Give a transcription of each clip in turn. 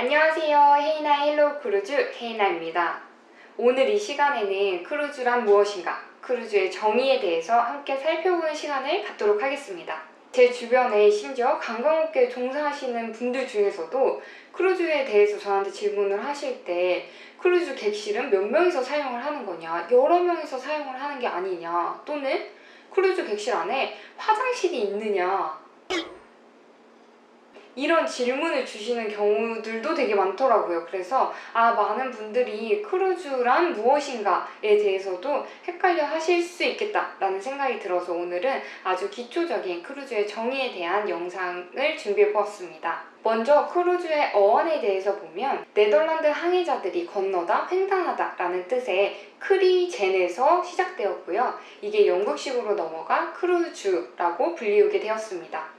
안녕하세요. 헤이나 헬로 크루즈 헤이나입니다. 오늘 이 시간에는 크루즈란 무엇인가, 크루즈의 정의에 대해서 함께 살펴보는 시간을 갖도록 하겠습니다. 제 주변에 심지어 관광업계에 종사하시는 분들 중에서도 크루즈에 대해서 저한테 질문을 하실 때 크루즈 객실은 몇 명이서 사용을 하는 거냐, 여러 명이서 사용을 하는 게 아니냐, 또는 크루즈 객실 안에 화장실이 있느냐, 이런 질문을 주시는 경우들도 되게 많더라고요. 그래서 아 많은 분들이 크루즈란 무엇인가에 대해서도 헷갈려 하실 수 있겠다라는 생각이 들어서 오늘은 아주 기초적인 크루즈의 정의에 대한 영상을 준비해 보았습니다. 먼저 크루즈의 어원에 대해서 보면 네덜란드 항해자들이 건너다 횡단하다 라는 뜻의 크리젠에서 시작되었고요. 이게 영국식으로 넘어가 크루즈라고 불리우게 되었습니다.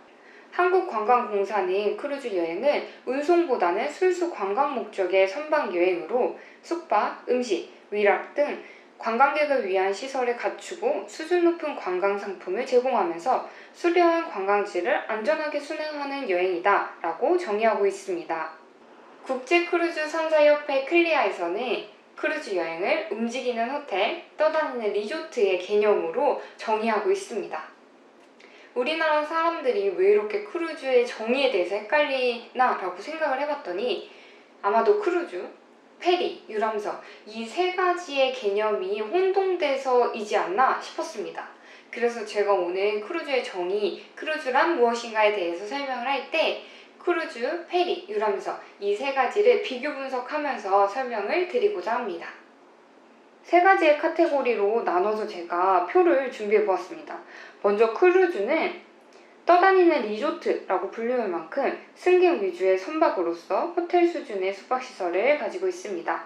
한국관광공사는 크루즈 여행을 운송보다는 순수 관광 목적의 선박 여행으로 숙박, 음식, 위락 등 관광객을 위한 시설을 갖추고 수준 높은 관광 상품을 제공하면서 수려한 관광지를 안전하게 순행하는 여행이다 라고 정의하고 있습니다. 국제 크루즈 3사협회 클리아에서는 크루즈 여행을 움직이는 호텔, 떠다니는 리조트의 개념으로 정의하고 있습니다. 우리나라 사람들이 왜 이렇게 크루즈의 정의에 대해서 헷갈리나 라고 생각을 해봤더니 아마도 크루즈, 페리, 유람선 이 세 가지의 개념이 혼동돼서이지 않나 싶었습니다. 그래서 제가 오늘 크루즈의 정의, 크루즈란 무엇인가에 대해서 설명을 할 때 크루즈, 페리, 유람선 이 세 가지를 비교 분석하면서 설명을 드리고자 합니다. 세 가지의 카테고리로 나눠서 제가 표를 준비해 보았습니다. 먼저 크루즈는 떠다니는 리조트라고 불리울 만큼 승객 위주의 선박으로서 호텔 수준의 숙박시설을 가지고 있습니다.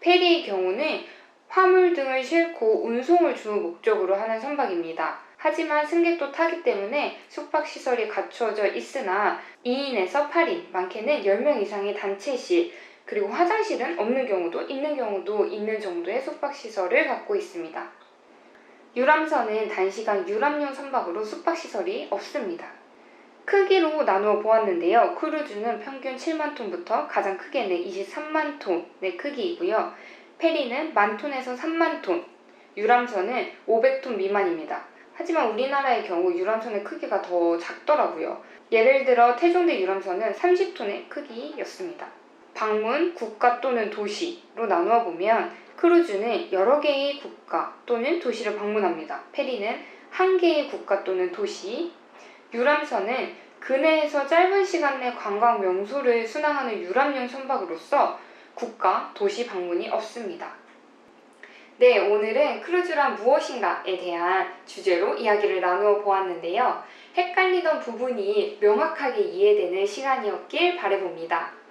페리의 경우는 화물 등을 싣고 운송을 주 목적으로 하는 선박입니다. 하지만 승객도 타기 때문에 숙박시설이 갖추어져 있으나 2인에서 8인, 많게는 10명 이상의 단체실, 그리고 화장실은 없는 경우도 있는 경우도 있는 정도의 숙박시설을 갖고 있습니다. 유람선은 단시간 유람용 선박으로 숙박시설이 없습니다. 크기로 나누어 보았는데요. 크루즈는 평균 7만 톤부터 가장 크게는 23만 톤의 크기이고요. 페리는 만 톤에서 3만 톤, 유람선은 500톤 미만입니다. 하지만 우리나라의 경우 유람선의 크기가 더 작더라고요. 예를 들어 태종대 유람선은 30톤의 크기였습니다. 방문, 국가 또는 도시로 나누어 보면 크루즈는 여러 개의 국가 또는 도시를 방문합니다. 페리는 한 개의 국가 또는 도시, 유람선은 근해에서 짧은 시간 내 관광 명소를 순항하는 유람용 선박으로서 국가, 도시 방문이 없습니다. 네, 오늘은 크루즈란 무엇인가에 대한 주제로 이야기를 나누어 보았는데요. 헷갈리던 부분이 명확하게 이해되는 시간이었길 바래봅니다.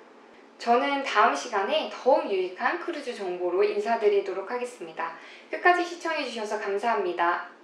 저는 다음 시간에 더욱 유익한 크루즈 정보로 인사드리도록 하겠습니다. 끝까지 시청해주셔서 감사합니다.